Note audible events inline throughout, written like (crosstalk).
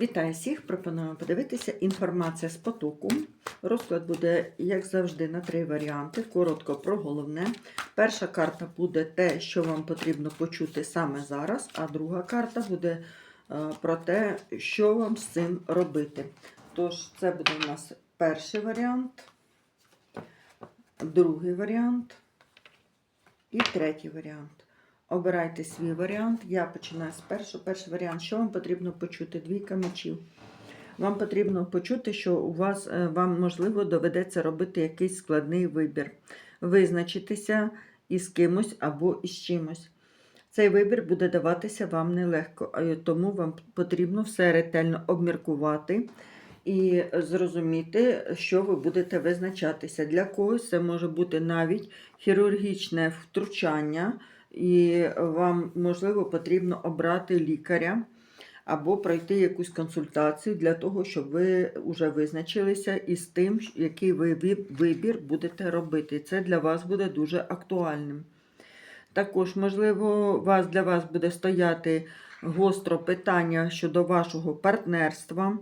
Вітаю всіх! Пропоную подивитися інформація з потоку. Розклад буде, як завжди, на три варіанти. Коротко про головне. Перша карта буде те, що вам потрібно почути саме зараз, а друга карта буде е, про те, що вам з цим робити. Тож, це буде у нас перший варіант, другий варіант і третій варіант. Обирайте свій варіант. Я починаю з першого. Перший варіант, що вам потрібно почути? Двійка мечів. Вам потрібно почути, що у вас е, вам можливо доведеться робити якийсь складний вибір, визначитися із кимось або із чимось. Цей вибір буде даватися вам нелегко, тому вам потрібно все ретельно обміркувати і зрозуміти, що ви будете визначатися. Для когось це може бути навіть хірургічне втручання і вам, можливо, потрібно обрати лікаря або пройти якусь консультацію для того, щоб ви вже визначилися із тим, який ви вибір будете робити. Це для вас буде дуже актуальним. Також, можливо, вас, для вас буде стояти гостро питання щодо вашого партнерства.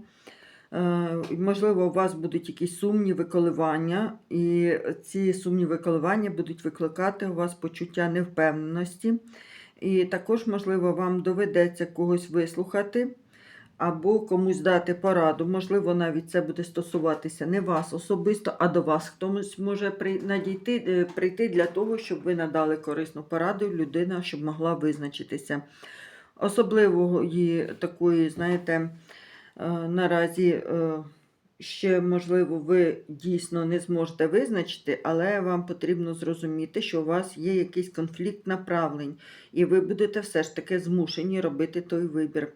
Можливо, у вас будуть якісь сумніви, коливання, і ці сумніви коливання будуть викликати у вас почуття невпевненості. І також, можливо, вам доведеться когось вислухати або комусь дати пораду. Можливо, навіть це буде стосуватися не вас особисто, а до вас. Хтось може надійти, е, прийти для того, щоб ви надали корисну пораду, людина, щоб могла визначитися. Особливої такої, знаєте, Е, наразі е, ще, можливо, ви дійсно не зможете визначити, але вам потрібно зрозуміти, що у вас є якийсь конфлікт направлень, і ви будете все ж таки змушені робити той вибір.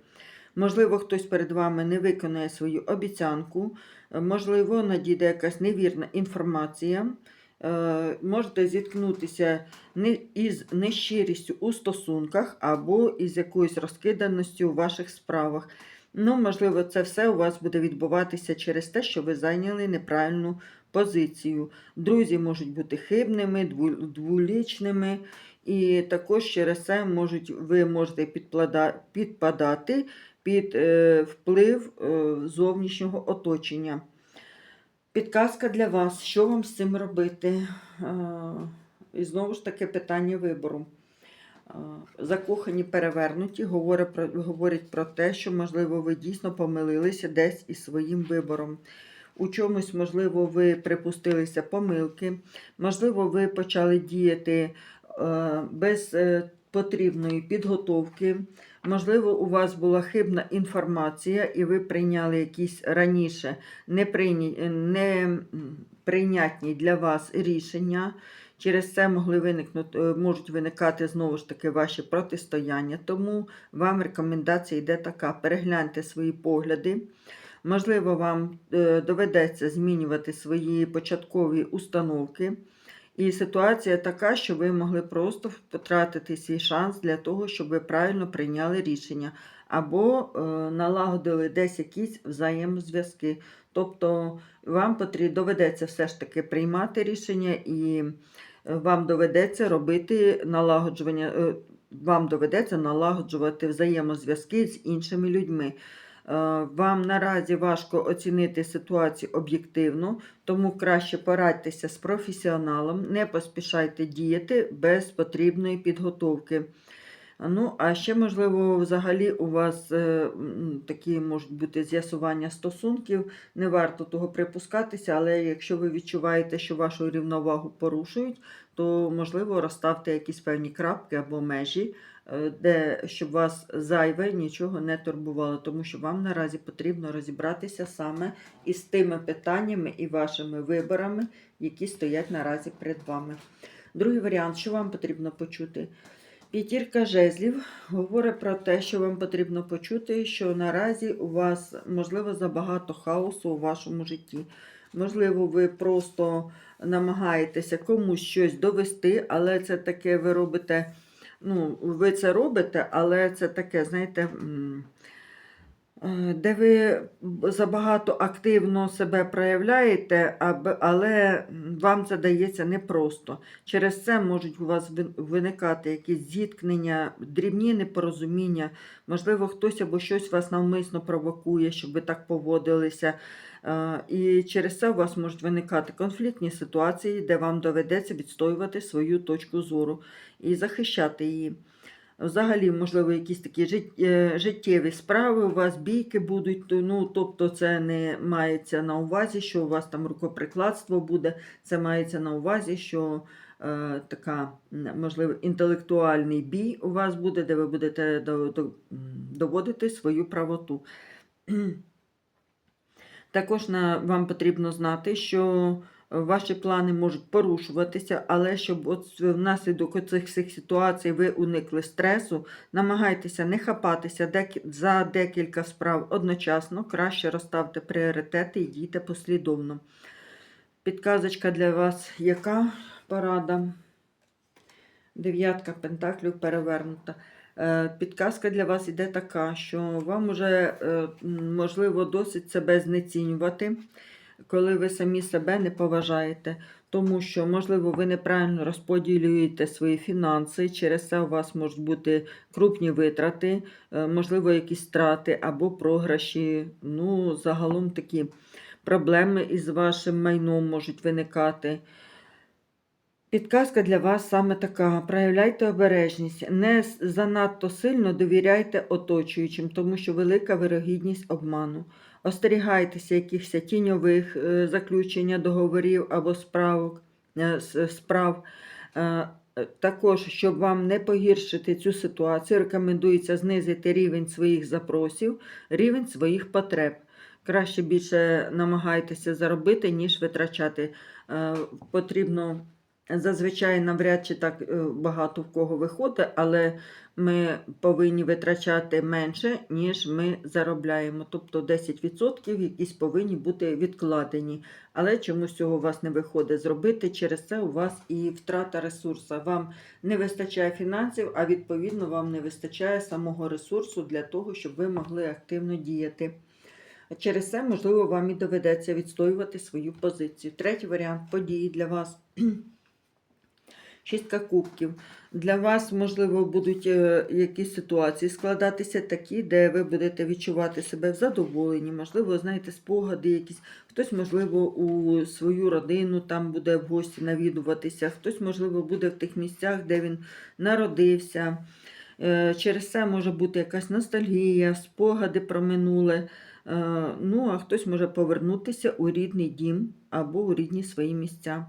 Можливо, хтось перед вами не виконає свою обіцянку, е, можливо, надійде якась невірна інформація. Можете зіткнутися із нещирістю у стосунках або із якоюсь розкиданістю у ваших справах. Ну, можливо, це все у вас буде відбуватися через те, що ви зайняли неправильну позицію. Друзі можуть бути хибними, дволічними, і також через це можуть, ви можете підпадати під е, вплив е, зовнішнього оточення. Підказка для вас, що вам з цим робити? Е, і знову ж таки питання вибору. Закохані перевернуті говорять про, говорять про те, що, можливо, ви дійсно помилилися десь із своїм вибором. У чомусь, можливо, ви припустилися помилки, можливо, ви почали діяти е, без е, потрібної підготовки. Можливо, у вас була хибна інформація, і ви прийняли якісь раніше неприйнятні для вас рішення. Через це могли виникнути, е, можуть виникати знову ж таки ваші протистояння. Тому вам рекомендація йде така: перегляньте свої погляди. Можливо, вам е, доведеться змінювати свої початкові установки. І ситуація така, що ви могли просто потратити свій шанс для того, щоб ви правильно прийняли рішення, або е, налагодили десь якісь взаємозв'язки. Тобто вам потрібно доведеться все ж таки приймати рішення і вам доведеться робити налагоджування, е, вам доведеться налагоджувати взаємозв'язки з іншими людьми. Е, вам наразі важко оцінити ситуацію об'єктивно, тому краще порадьтеся з професіоналом, не поспішайте діяти без потрібної підготовки. Ну, а ще, можливо, взагалі у вас е, такі можуть бути з'ясування стосунків. Не варто того припускатися, але якщо ви відчуваєте, що вашу рівновагу порушують, то, можливо, розставте якісь певні крапки або межі, е, де щоб вас зайве нічого не турбувало, тому що вам наразі потрібно розібратися саме із тими питаннями і вашими виборами, які стоять наразі перед вами. Другий варіант, що вам потрібно почути? П'ятірка жезлів говорить про те, що вам потрібно почути, що наразі у вас, можливо, забагато хаосу у вашому житті. Можливо, ви просто намагаєтеся комусь щось довести, але це таке ви робите, ну, ви це робите, але це таке, знаєте, де ви забагато активно себе проявляєте, але вам це дається непросто. Через це можуть у вас виникати якісь зіткнення, дрібні непорозуміння. Можливо, хтось або щось вас навмисно провокує, щоб ви так поводилися. Е, І через це у вас можуть виникати конфліктні ситуації, де вам доведеться відстоювати свою точку зору і захищати її. Взагалі, можливо, якісь такі е, життєві справи, у вас бійки будуть, ну, тобто це не мається на увазі, що у вас там рукоприкладство буде, це мається на увазі, що е, така, можливо, інтелектуальний бій у вас буде, де ви будете до- до- доводити свою правоту. (clears throat) Також на, вам потрібно знати, що ваші плани можуть порушуватися, але щоб от внаслідок цих всіх ситуацій ви уникли стресу, намагайтеся не хапатися за декілька справ одночасно, краще розставте пріоритети і дійте послідовно. Підказочка для вас яка порада? Дев'ятка пентаклів перевернута. Е, Підказка для вас іде така, що вам вже е, можливо досить себе знецінювати, коли ви самі себе не поважаєте. Тому що, можливо, ви неправильно розподілюєте свої фінанси, через це у вас можуть бути крупні витрати, е, можливо, якісь страти або програші. Ну, загалом такі проблеми із вашим майном можуть виникати. Підказка для вас саме така: проявляйте обережність, не занадто сильно довіряйте оточуючим, тому що велика вирогідність обману. Остерігайтеся якихось тіньових е, заключення договорів або справок, е, справ. Е, Також, щоб вам не погіршити цю ситуацію, рекомендується знизити рівень своїх запросів, рівень своїх потреб. Краще більше намагайтеся заробити, ніж витрачати. Потрібно Зазвичай навряд чи так е, багато в кого виходить, але ми повинні витрачати менше, ніж ми заробляємо. Тобто 10% якісь повинні бути відкладені. Але чомусь цього у вас не виходить зробити. Через це у вас і втрата ресурсу. Вам не вистачає фінансів, а відповідно вам не вистачає самого ресурсу для того, щоб ви могли активно діяти. Через це, можливо, вам і доведеться відстоювати свою позицію. Третій варіант події для вас. Шістка кубків. Для вас, можливо, будуть е, якісь ситуації складатися такі, де ви будете відчувати себе в задоволенні, можливо, знаєте, спогади якісь. Хтось, можливо, у свою родину там буде в гості навідуватися, хтось, можливо, буде в тих місцях, де він народився. Е, Через це може бути якась ностальгія, спогади про минуле. Е, Ну, а хтось може повернутися у рідний дім або у рідні свої місця.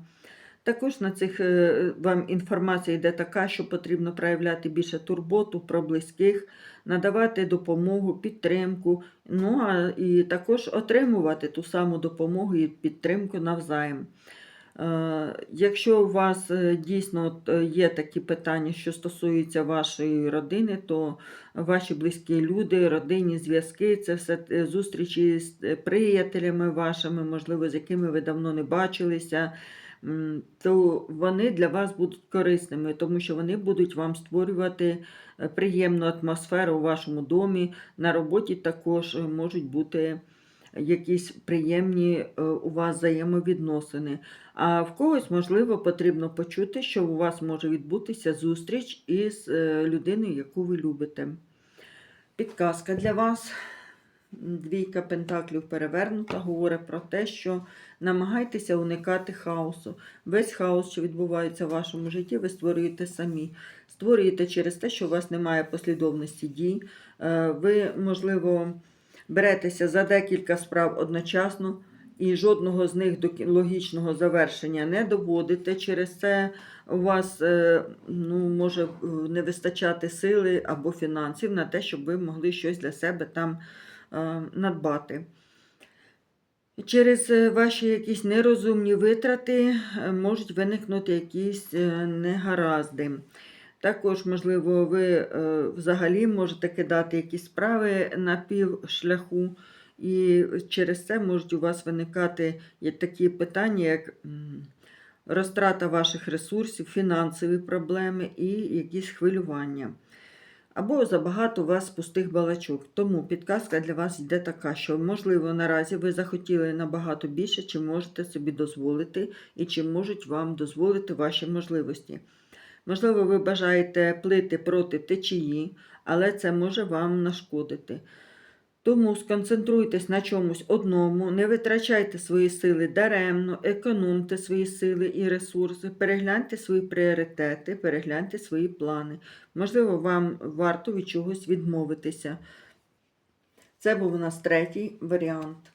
Також на цих е, вам інформація йде така, що потрібно проявляти більше турботу про близьких, надавати допомогу, підтримку, ну а і також отримувати ту саму допомогу і підтримку навзаєм. Е, Якщо у вас е, дійсно є такі питання, що стосуються вашої родини, то ваші близькі люди, родинні зв'язки, це все зустрічі з приятелями вашими, можливо, з якими ви давно не бачилися, то вони для вас будуть корисними, тому що вони будуть вам створювати е, приємну атмосферу у вашому домі. На роботі також е, можуть бути якісь приємні е, у вас взаємовідносини. А в когось, можливо, потрібно почути, що у вас може відбутися зустріч із людиною, яку ви любите. Підказка для вас. Двійка пентаклів перевернута, говорить про те, що намагайтеся уникати хаосу. Весь хаос, що відбувається в вашому житті, ви створюєте самі. Створюєте через те, що у вас немає послідовності дій. Е, Ви, можливо, беретеся за декілька справ одночасно і жодного з них до логічного завершення не доводите. Через це у вас е, ну, може е, не вистачати сили або фінансів на те, щоб ви могли щось для себе там надбати. Через е, ваші якісь нерозумні витрати е, можуть виникнути якісь е, негаразди. Також, можливо, ви е, взагалі можете кидати якісь справи на півшляху, і через це можуть у вас виникати такі питання, як розтрата ваших ресурсів, фінансові проблеми і якісь хвилювання. Або забагато у вас пустих балачок. Тому підказка для вас йде така, що, можливо, наразі ви захотіли набагато більше, чим можете собі дозволити, і чим можуть вам дозволити ваші можливості. Можливо, ви бажаєте плити проти течії, але це може вам нашкодити. Тому сконцентруйтесь на чомусь одному, не витрачайте свої сили даремно, економте свої сили і ресурси, перегляньте свої пріоритети, перегляньте свої плани. Можливо, вам варто від чогось відмовитися. Це був у нас третій варіант.